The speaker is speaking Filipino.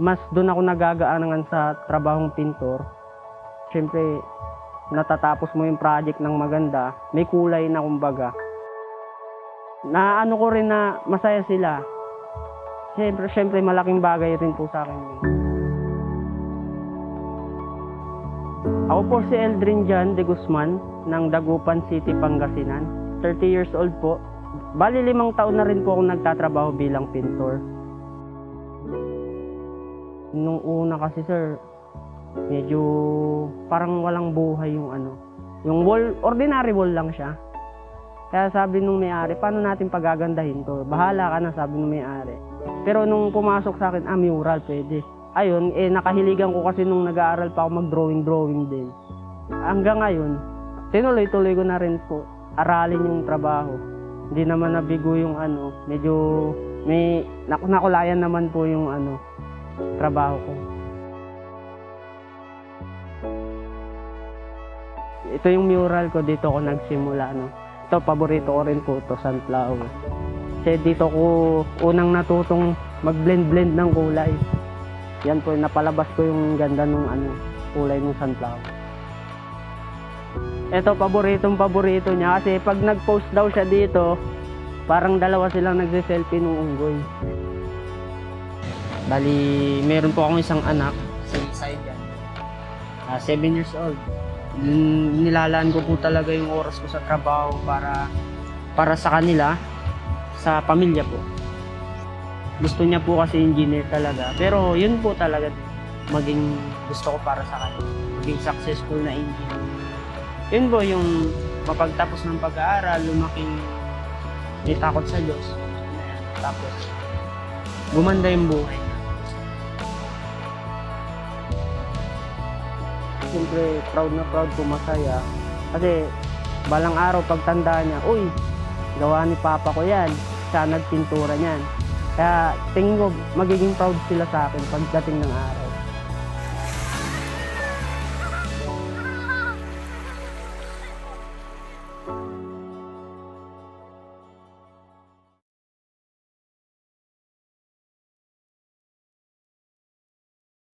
mas doon ako nagagaanangan sa trabahong pintor. Siyempre, natatapos mo yung project ng maganda, may kulay na kumbaga. Na ano ko rin na masaya sila. Siyempre, siyempre malaking bagay rin po sa akin. Ako po si Eldrin Jan de Guzman ng Dagupan City, Pangasinan. 30 years old po. Bali limang taon na rin po ako nagtatrabaho bilang pintor. Nung una kasi sir, medyo parang walang buhay yung ano. Yung wall, ordinary wall lang siya. Kaya sabi nung may-ari, paano natin pagagandahin to? Bahala ka na, sabi nung may-ari. Pero nung pumasok sa akin, ah, mural, pwede. Ayun, eh, nakahiligan ko kasi nung nag-aaral pa ako mag-drawing-drawing din. Hanggang ngayon, tinuloy-tuloy ko na rin po aralin yung trabaho. Hindi naman nabigo yung ano, medyo may nak- nakulayan naman po yung ano, trabaho ko. Ito yung mural ko, dito ako nagsimula. No? Ito, paborito ko rin po ito, sunflower. Kasi dito ko unang natutong mag-blend-blend ng kulay. Yan po, napalabas ko yung ganda ng ano, kulay ng sunflower. Ito, paboritong paborito niya kasi pag nag-post daw siya dito, parang dalawa silang nagse-selfie nung unggoy. Bali, meron po akong isang anak, si Saidan. Ah, 7 years old. Nilalaan ko po talaga yung oras ko sa trabaho para para sa kanila, sa pamilya po. Gusto niya po kasi engineer talaga. Pero yun po talaga maging gusto ko para sa kanya. Maging successful na engineer. Yun po yung mapagtapos ng pag-aaral, lumaking may takot sa Diyos. Tapos, gumanda yung buhay Siyempre, proud na proud po masaya. Kasi, balang araw, pagtanda niya, uy, gawa ni Papa ko yan. Siya nagpintura niyan. Kaya, tingin ko, magiging proud sila sa akin pagdating ng araw.